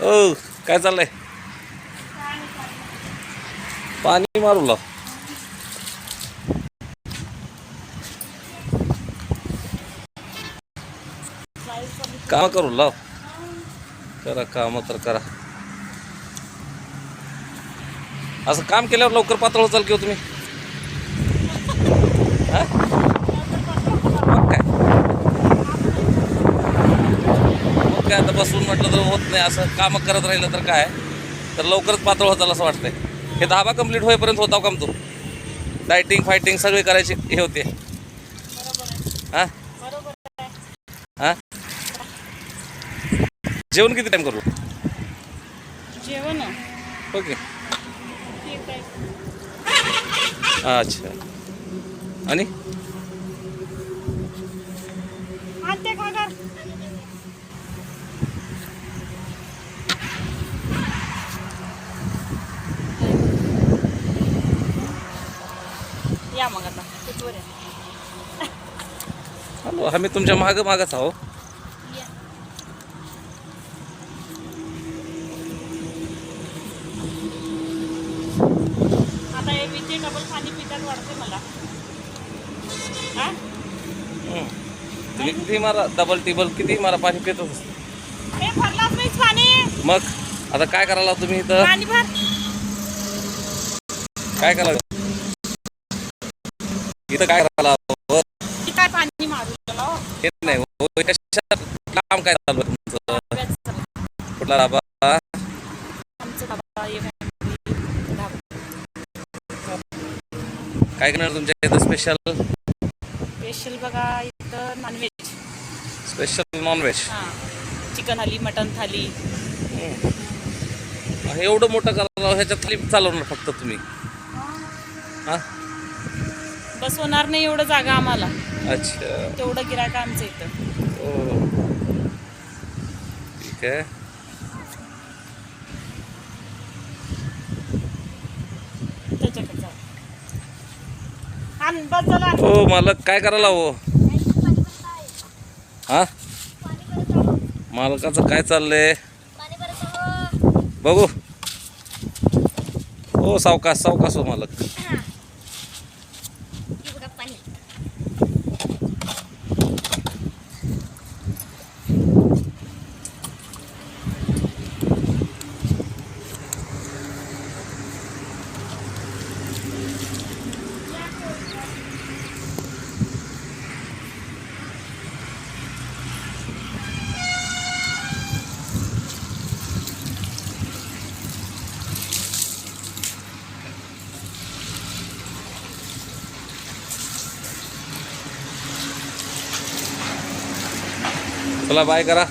ओ काय चाललंय? पाणी मारू लाव काम करू लाव. करा काम तर करा. असं काम केल्यावर लवकर पातळ चाल किंवा हो तुम्ही हा? मग काय मग काय आता बसून म्हटलं तर होत नाही असं काम करत राहिलं तर काय? तर लवकरच पातळ होताल असं वाटतंय. हे धाबा कंप्लीट होईपर्यंत होता काम तू? डायटिंग फायटिंग सगळी करायची हे होते. हा? हा? जेवण किती टाइम करू? जेवण? ओके. अच्छा. आणि? या मग आता. हॅलो आम्ही तुमच्या मागं मागच आहो. आता हे विजय डबल पाणी पितात वाटते मला. हा? तुम्ही किती मारा डबल टिबल किती मारा पाणी पितच हे भरलाच नाही पाणी. मग? आता काय करायला तुम्ही इथं? पाणी भर. काय करायला? इथं काय ती काय पाणी मारू त्याला? हो. नाही हो, काम काय चालू आहे तुमचं. कुठला बाबा. काय करणार तुमच्या इथं स्पेशल स्पेशल बघा इथं non veg special non veg chicken thali mutton thali. एवढं मोठं करायला ह्याच्यात थाली चालवणार फक्त तुम्ही. हा? बस होणार नाही एवढं जागा आम्हाला. अच्छा. तेवढं गिरायक आमचं इथं. ओ ठीक आहे. त्याच्याकडे जाऊ. आण बस झालं आण. हो मालक काय करायला हो हा? मालकाचं काय चाललंय? बघू. हो सावकाश सावकाश हो मालक. चला बाय करा.